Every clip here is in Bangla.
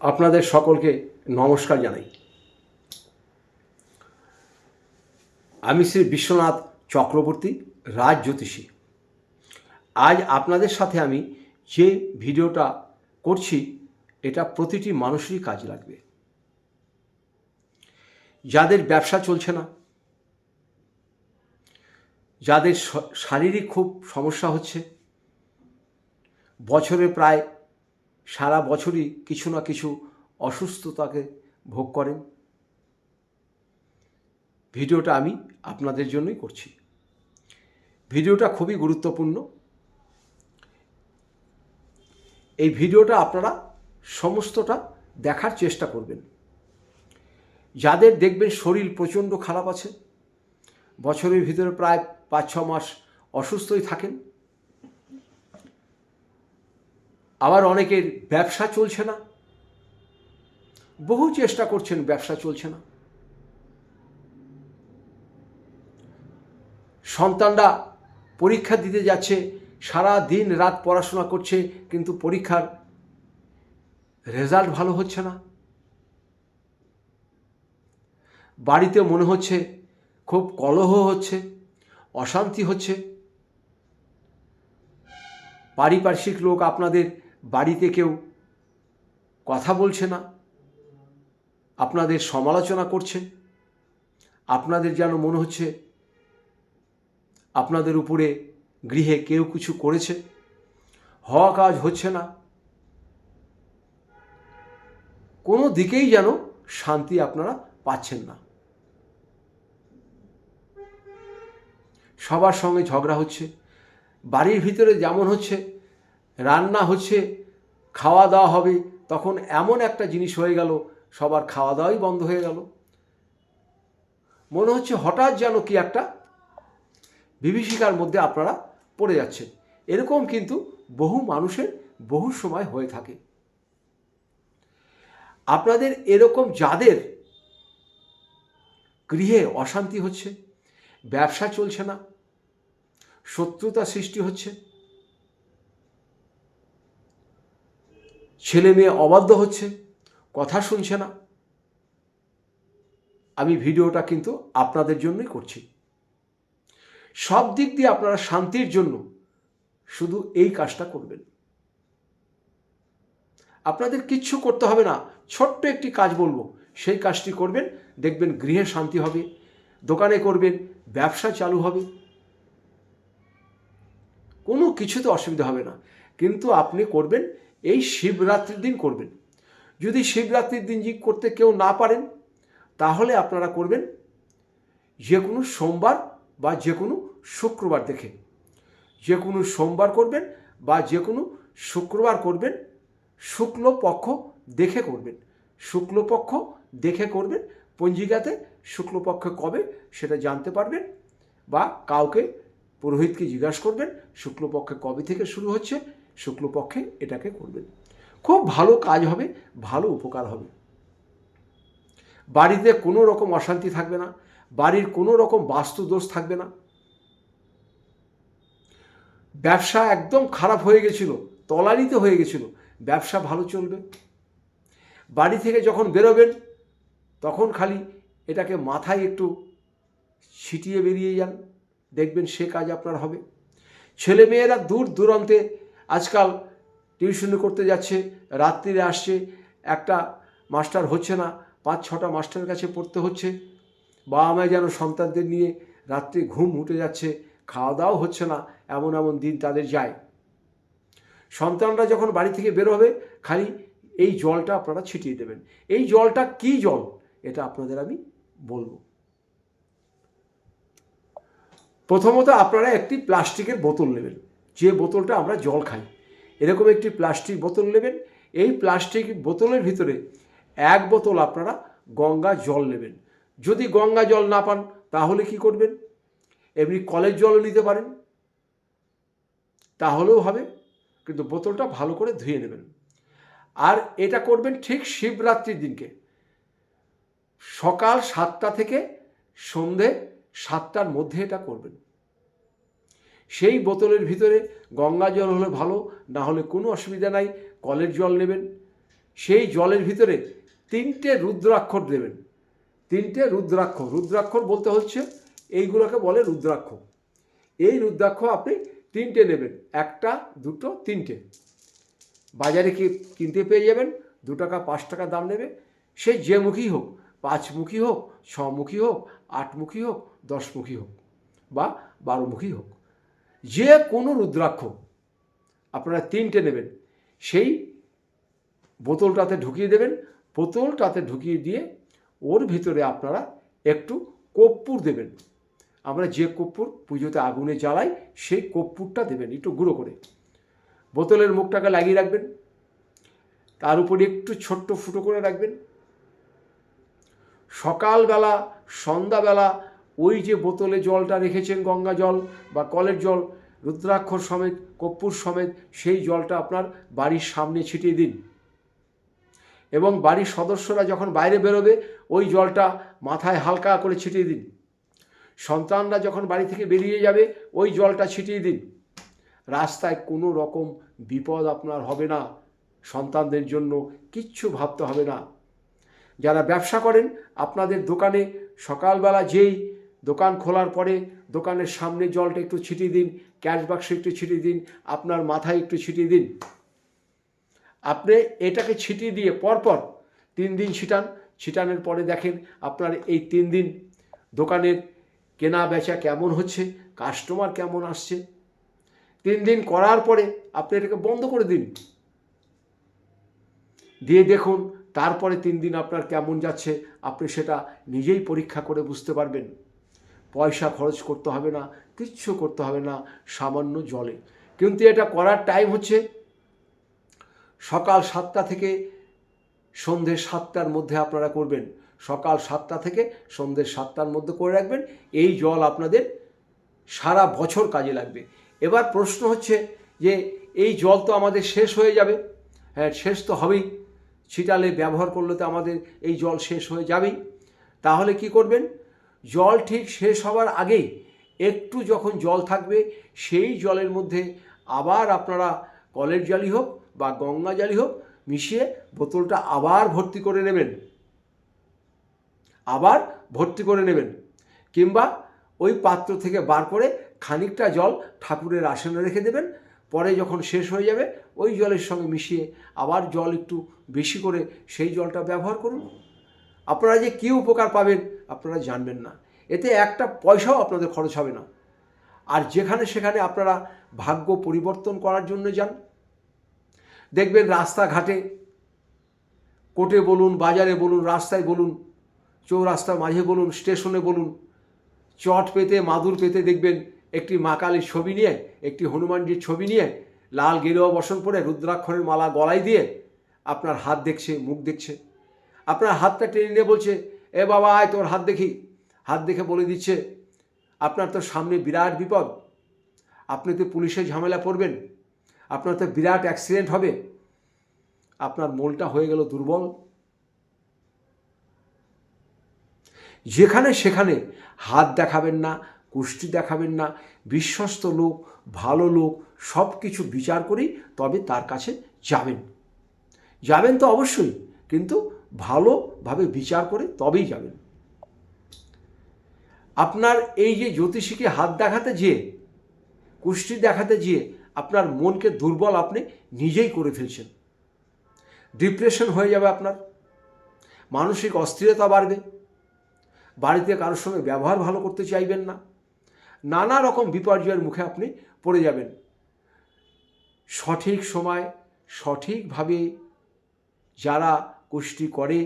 আপনাদের সকলকে নমস্কার জানাই। আমি শ্রী বিশ্বনাথ চক্রবর্তী, রাজ জ্যোতিষী। আজ আপনাদের সাথে আমি যে ভিডিওটা করছি, এটা প্রতিটি মানুষেরই কাজে লাগবে। যাদের ব্যবসা চলছে না, যাদের শারীরিক খুব সমস্যা হচ্ছে, বছরে প্রায় সারা বছরই কিছু না কিছু অসুস্থতাকে ভোগ করেন। ভিডিওটা আমি আপনাদের জন্যই করছি। ভিডিওটা খুবই গুরুত্বপূর্ণ। এই ভিডিওটা আপনারা সমস্তটা দেখার চেষ্টা করবেন। যাদের দেখবেন শরীর প্রচণ্ড খারাপ আছে, বছরের ভিতরে প্রায় পাঁচ ছ মাস অসুস্থই থাকেন আবার অনেকের ব্যবসা চলছে না। বহু চেষ্টা করছেন, ব্যবসা চলছে না। সন্তানরা পরীক্ষা দিতে যাচ্ছে, সারা দিন রাত পড়াশোনা করছে, কিন্তু পরীক্ষার রেজাল্ট ভালো হচ্ছে না। বাড়িতে মনে হচ্ছে খুব কলহ হচ্ছে, অশান্তি হচ্ছে। পারিপার্শ্বিক লোক আপনাদের বাড়িতে কেউ কথা বলছে না, আপনাদের সমালোচনা করছে, আপনাদের যেন মনে হচ্ছে আপনাদের উপরে গৃহে কেউ কিছু করেছে হওয়া কাজ হচ্ছে না, কোনো দিকেই যেন শান্তি আপনারা পাচ্ছেন না। সবার সঙ্গে ঝগড়া হচ্ছে, বাড়ির ভিতরে যেমন হচ্ছে রান্না হচ্ছে, খাওয়া দাওয়া হবে, তখন এমন একটা জিনিস হয়ে গেল, সবার খাওয়া দাওয়াই বন্ধ হয়ে গেল। মনে হচ্ছে হঠাৎ যেন কি একটা বিভীষিকার মধ্যে আপনারা পড়ে যাচ্ছেন। এরকম কিন্তু বহু মানুষের বহু সময় হয়ে থাকে। আপনাদের এরকম যাদের গৃহে অশান্তি হচ্ছে, ব্যবসা চলছে না, শত্রুতা সৃষ্টি হচ্ছে ছেলে মেয়ে অবাধ্য হচ্ছে, কথা শুনছে না। আমি ভিডিওটা কিন্তু আপনাদের জন্যই করছি। সব দিক দিয়ে আপনারা শান্তির জন্য শুধু এই কাজটা করবেন। আপনাদের কিচ্ছু করতে হবে না, ছোট্ট একটি কাজ বলব, সেই কাজটি করবেন, দেখবেন গৃহে শান্তি হবে, দোকানে করবেন, ব্যবসা চালু হবে। কোনো কিছুতে অসুবিধা হবে না, কিন্তু আপনি করবেন এই শিবরাত্রির দিন করবেন। যদি শিবরাত্রির দিন জি করতে কেউ না পারেন, তাহলে আপনারা করবেন যে কোনো সোমবার বা যে কোনো শুক্রবার দেখে। যে কোনো সোমবার করবেন বা যে কোনো শুক্রবার করবেন, শুক্লপক্ষ দেখে করবেন। শুক্লপক্ষ দেখে করবেন, পঞ্জিকাতে শুক্লপক্ষ কবে সেটা জানতে পারবেন বা কাউকে পুরোহিতকে জিজ্ঞাসা করবেন, শুক্লপক্ষে কবে থেকে শুরু হচ্ছে শুক্লপক্ষে এটাকে করবেন। খুব ভালো কাজ হবে, ভালো উপকার হবে। বাড়িতে কোনো রকম অশান্তি থাকবে না, বাড়ির কোনো রকম বাস্তু দোষ থাকবে না। ব্যবসা একদম খারাপ হয়ে গেছিল, তলানিতে হয়ে গেছিল, ব্যবসা ভালো চলবে। বাড়ি থেকে যখন বেরোবেন, তখন খালি এটাকে মাথায় একটু ছিটিয়ে বেরিয়ে যান, দেখবেন সে কাজ আপনার হবে। ছেলে মেয়েরা দূর দূরান্তে আজকাল টিউশনি করতে যাচ্ছে, রাত্রিরে আসছে, একটা মাস্টার হচ্ছে না, পাঁচ ছটা মাস্টারের কাছে পড়তে হচ্ছে। বাবা মায় যেন সন্তানদের নিয়ে রাত্রে ঘুম উঠে যাচ্ছে, খাওয়া দাওয়াও হচ্ছে না, এমন এমন দিন তাদের যায়। সন্তানরা যখন বাড়ি থেকে বেরোবে খালি এই জলটা আপনারা ছিটিয়ে দেবেন। এই জলটা কি জল? এটা আপনাদের আমি বলব। প্রথমত আপনারা একটি প্লাস্টিকের বোতল নেবেন। যে বোতলটা আমরা জল খাই। এরকম একটি প্লাস্টিক বোতল নেবেন। এই প্লাস্টিক বোতলের ভিতরে এক বোতল আপনারা গঙ্গা জল নেবেন। যদি গঙ্গা জল না পান, তাহলে কি করবেন? এমনি কলের জলও নিতে পারেন। তাহলেও হবে, কিন্তু বোতলটা ভালো করে ধুয়ে নেবেন। আর এটা করবেন ঠিক শিবরাত্রির দিনকে। সকাল সাতটা থেকে সন্ধে সাতটার মধ্যে এটা করবেন। সেই বোতলের ভিতরে গঙ্গা জল হলে ভালো, না হলে কোনো অসুবিধা নাই, কলের জল নেবেন। সেই জলের ভিতরে তিনটে রুদ্রাক্ষর দেবেন। তিনটে রুদ্রাক্ষ রুদ্রাক্ষর বলতে হচ্ছে, এইগুলোকে বলে রুদ্রাক্ষ। এই রুদ্রাক্ষ আপনি তিনটে নেবেন, একটা, দুটো, তিনটে। বাজারে কি কিনতে পেয়ে যাবেন? দু টাকা, পাঁচ টাকা দাম নেবে। সে যে মুখী হোক পাঁচমুখী হোক ছমুখী হোক আটমুখী হোক দশমুখী হোক বা বারোমুখী হোক। যে কোনো রুদ্রাক্ষ আপনারা তিনটে নেবেন। সেই বোতলটাতে ঢুকিয়ে দেবেন। বোতলটাতে ঢুকিয়ে দিয়ে ওর ভিতরে আপনারা একটু কর্পূর দেবেন। আমরা যে কর্পূর পুজোতে আগুনে জ্বালাই, সেই কর্পূরটা দেবেন একটু গুঁড়ো করে। বোতলের মুখটাকে লাগিয়ে রাখবেন। তার উপরে একটু ছোট্ট ফুটো করে রাখবেন। সকালবেলা, সন্ধ্যাবেলা ওই যে বোতলে জলটা রেখেছেন গঙ্গা জল বা কলের জল, রুদ্রাক্ষর সমেত, কর্পূর সমেত, সেই জলটা আপনার বাড়ির সামনে ছিটিয়ে দিন। এবং বাড়ির সদস্যরা যখন বাইরে বেরোবে, ওই জলটা মাথায় হালকা করে ছিটিয়ে দিন। সন্তানরা যখন বাড়ি থেকে বেরিয়ে যাবে, ওই জলটা ছিটিয়ে দিন। রাস্তায় কোনো রকম বিপদ আপনার হবে না। সন্তানদের জন্য কিচ্ছু ভাবতে হবে না। যারা ব্যবসা করেন, আপনাদের দোকানে সকালবেলা যেই দোকান খোলার পরে দোকানের সামনে জলটা একটু ছিটিয়ে দিন ক্যাশ বাক্সে একটু ছিটিয়ে দিন, আপনার মাথায় একটু ছিটিয়ে দিন। আপনি এটাকে ছিটিয়ে দিয়ে পরপর তিন দিন ছিটান। ছিটানোর পরে দেখেন আপনার এই তিন দিন দোকানের কেনা বেচা কেমন হচ্ছে কাস্টমার কেমন আসছে। তিন দিন করার পরে আপনি এটাকে বন্ধ করে দিন। দিয়ে দেখুন, তারপরে তিন দিন আপনার কেমন যাচ্ছে, আপনি সেটা নিজেই পরীক্ষা করে বুঝতে পারবেন। পয়সা খরচ করতে হবে না, কিচ্ছু করতে হবে না, সামান্য জলে। কিন্তু এটা করার টাইম হচ্ছে সকাল সাতটা থেকে সন্ধ্যে সাতটার মধ্যে আপনারা করবেন। সকাল সাতটা থেকে সন্ধ্যে সাতটার মধ্যে করে রাখবেন। এই জল আপনাদের সারা বছর কাজে লাগবে। এবার প্রশ্ন হচ্ছে যে, এই জল তো আমাদের শেষ হয়ে যাবে। হ্যাঁ শেষ তো হবেই। ছিটালে ব্যবহার করলে তো আমাদের এই জল শেষ হয়ে যাবেই। তাহলে কি করবেন? জল ঠিক শেষ হওয়ার আগেই একটু যখন জল থাকবে, সেই জলের মধ্যে আবার আপনারা কলের জলই হোক বা গঙ্গা জলই হোক মিশিয়ে বোতলটা আবার ভর্তি করে নেবেন। আবার ভর্তি করে নেবেন কিংবা ওই পাত্র থেকে বার করে খানিকটা জল ঠাকুরের আসনে রেখে দেবেন, পরে যখন শেষ হয়ে যাবে ওই জলের সঙ্গে মিশিয়ে আবার জল একটু বেশি করে সেই জলটা ব্যবহার করুন। আপনারা যে কী উপকার পাবেন আপনারা জানবেন না। এতে একটা পয়সাও আপনাদের খরচ হবে না। আর যেখানে সেখানে আপনারা ভাগ্য পরিবর্তন করার জন্য যান। দেখবেন রাস্তাঘাটে কোর্টে বলুন, বাজারে বলুন, রাস্তায় বলুন, চৌরাস্তার মাঝে বলুন, স্টেশনে বলুন, চট পেতে, মাদুর পেতে দেখবেন একটি মা কালীর ছবি নিয়ে, একটি হনুমানজির ছবি নিয়ে, লাল গেরুয়া বসন পরে রুদ্রাক্ষরের মালা গলায় দিয়ে আপনার হাত দেখছে, মুখ দেখছে। আপনার হাতটা টেনে নিয়ে বলছে এ বাবা, আয় তোর হাত দেখি। হাত দেখে বলে দিচ্ছে, আপনার তো সামনে বিরাট বিপদ। আপনি তো পুলিশের ঝামেলা পড়বেন। আপনার তো বিরাট অ্যাক্সিডেন্ট হবে। আপনার মনটা হয়ে গেল দুর্বল। যেখানে সেখানে হাত দেখাবেন না, কুষ্টি দেখাবেন না, বিশ্বস্ত লোক, ভালো লোক সব কিছু বিচার করেই তবে তার কাছে যাবেন। যাবেন তো অবশ্যই, কিন্তু ভালোভাবে বিচার করে তবেই যাবেন। আপনার এই যে জ্যোতিষীকে হাত দেখাতে যেয়ে, কুষ্টি দেখাতে যেয়ে আপনার মনকে দুর্বল আপনি নিজেই করে ফেলছেন। ডিপ্রেশন হয়ে যাবে আপনার, মানসিক অস্থিরতা বাড়বে, বাড়িতে কারোর সঙ্গে ব্যবহার ভালো করতে চাইবেন না, নানা রকম বিপর্যয়ের মুখে আপনি পড়ে যাবেন। সঠিক সময় সঠিকভাবে যারা কুষ্টি করে,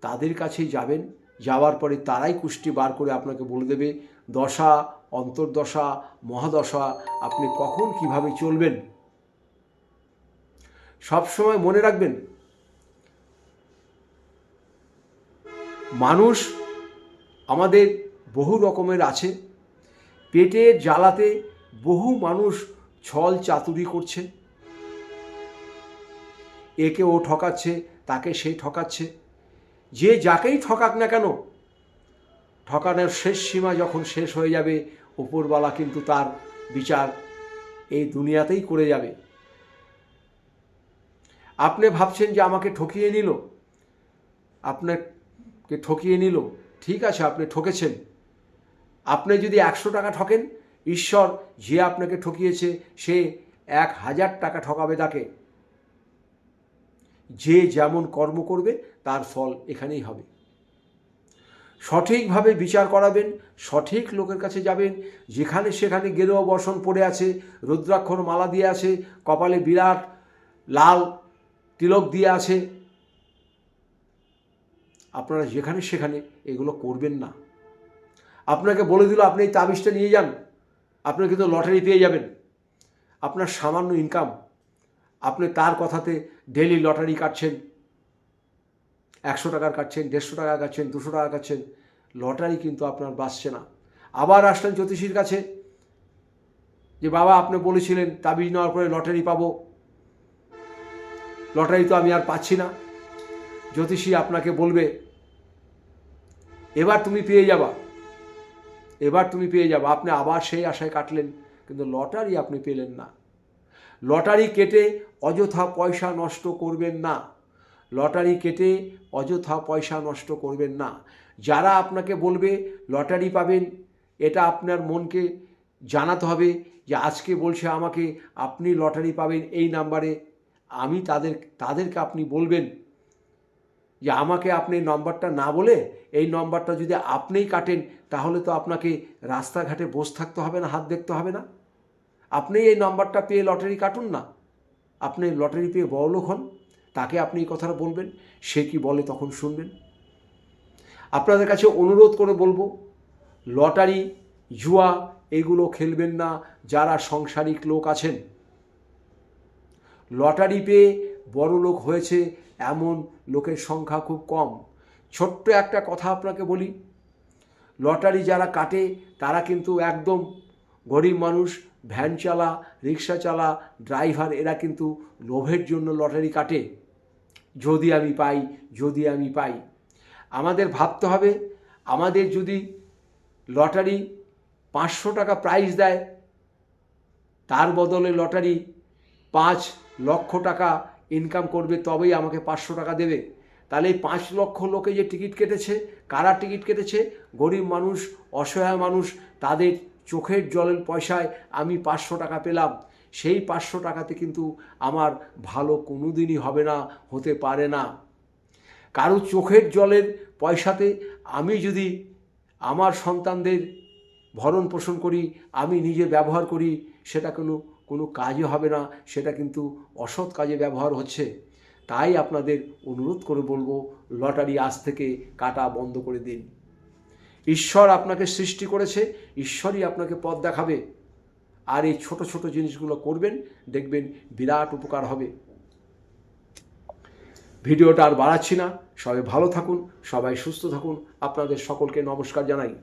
তাদের কাছেই যাবেন। যাওয়ার পরে তারাই কুষ্টি বার করে আপনাকে বলে দেবে, দশা, অন্তর্দশা, মহাদশা, আপনি কখন কীভাবে চলবেন? সবসময় মনে রাখবেন, মানুষ আমাদের বহু রকমের আছে। পেটের জ্বালাতে বহু মানুষ ছল চাতুরি করছে। একে ও ঠকাচ্ছে, তাকে সে ঠকাচ্ছে। যে যাকেই ঠকাক না কেন, ঠকানোর শেষ সীমা যখন শেষ হয়ে যাবে, উপরওয়ালা কিন্তু তার বিচার এই দুনিয়াতেই করে যাবে। আপনি ভাবছেন যে আমাকে ঠকিয়ে নিল? আপনাকে ঠকিয়ে নিল? ঠিক আছে, আপনি ঠকেছেন। আপনি যদি একশো টাকা ঠকেন, ঈশ্বর যে আপনাকে ঠকিয়েছে, সে এক হাজার টাকা ঠকাবে তাকে। যে যেমন কর্ম করবে, তার ফল এখানেই হবে। সঠিকভাবে বিচার করাবেন, সঠিক লোকের কাছে যাবেন, যেখানে সেখানে গেরুয়া বসন পড়ে আছে, রুদ্রাক্ষর মালা দিয়ে আছে, কপালে বিরাট লাল তিলক দিয়ে আছে। আপনারা যেখানে সেখানে এগুলো করবেন না। আপনাকে বলে দিল, আপনি এই তাবিজটা নিয়ে যান। আপনি কিন্তু লটারি পেয়ে যাবেন। আপনার সামান্য ইনকাম আপনি তার কথাতে ডেলি লটারি কাটছেন, একশো টাকার কাটছেন, দেড়শো টাকা কাটছেন, দুশো টাকা কাটছেন, লটারি কিন্তু আপনার বাঁচছে না। আবার আসলেন জ্যোতিষীর কাছে যে, বাবা, আপনি বলেছিলেন তাবিজ নেওয়ার পরে লটারি পাবো। লটারি তো আমি আর পাচ্ছি না। জ্যোতিষী আপনাকে বলবে, এবার তুমি পেয়ে যাবা। এবার তুমি পেয়ে যাবা। আপনি আবার সেই আশায় কাটলেন, কিন্তু লটারি আপনি পেলেন না। লটারি কেটে অযথা পয়সা নষ্ট করবেন না। লটারি কেটে অযথা পয়সা নষ্ট করবেন না। যারা আপনাকে বলবে, লটারি পাবেন, এটা আপনার মনকে জানাতে হবে যে আজকে বলছে আমাকে, আপনি লটারি পাবেন এই নাম্বারে। আমি তাদের, তাদেরকে আপনি বলবেন যে আমাকে আপনি নম্বরটা না বলে, এই নম্বরটা যদি আপনিই কাটেন, তাহলে তো আপনাকে রাস্তাঘাটে বসে থাকতে হবে না, হাত দেখতে হবে না। আপনি এই নম্বরটা পেয়ে লটারি কাটুন না। আপনি লটারি পেয়ে বড়লোক হন, তাকে আপনি এই কথাটা বলবেন, সে কি বলে তখন শুনবেন। আপনাদের কাছে অনুরোধ করে বলব, লটারি, জুয়া, এগুলো খেলবেন না, যারা সংসারিক লোক আছেন। লটারি পেয়ে বড় লোক হয়েছে এমন লোকের সংখ্যা খুব কম। ছোট্ট একটা কথা আপনাকে বলি, লটারি যারা কাটে, তারা কিন্তু একদম গরিব মানুষ ভ্যান চালা, রিক্সা চালা, ড্রাইভার, এরা কিন্তু লোভের জন্য লটারি কাটে। যদি আমি পাই, যদি আমি পাই। আমাদের ভাবতে হবে, আমাদের যদি লটারি পাঁচশো টাকা প্রাইজ দেয়, তার বদলে লটারি পাঁচ লক্ষ টাকা ইনকাম করবে, তবেই আমাকে পাঁচশো টাকা দেবে। তাহলে এই পাঁচ লক্ষ লোকে যে টিকিট কেটেছে, কারা টিকিট কেটেছে? গরিব মানুষ, অসহায় মানুষ, তাদের চোখের জলের পয়সায় আমি পাঁচশো টাকা পেলাম। সেই পাঁচশো টাকাতে কিন্তু আমার ভালো কোনো দিনই হবে না, হতে পারে না। কারও চোখের জলের পয়সাতে আমি যদি আমার সন্তানদের ভরণ পোষণ করি, আমি নিজে ব্যবহার করি, সেটা কোনো কোনো কাজে হবে না, সেটা কিন্তু অসৎ কাজে ব্যবহার হচ্ছে। তাই আপনাদের অনুরোধ করে বলব, লটারি আজ থেকে কাটা বন্ধ করে দিন। ঈশ্বর আপনাকে সৃষ্টি করেছে, ঈশ্বরই আপনাকে পথ দেখাবে। আর এই ছোট ছোট জিনিসগুলো করবেন, দেখবেন বিরাট উপকার হবে। ভিডিওটা আর বাড়াচ্ছি না। সবাই ভালো থাকুন, সবাই সুস্থ থাকুন। আপনাদের সকলকে নমস্কার জানাই।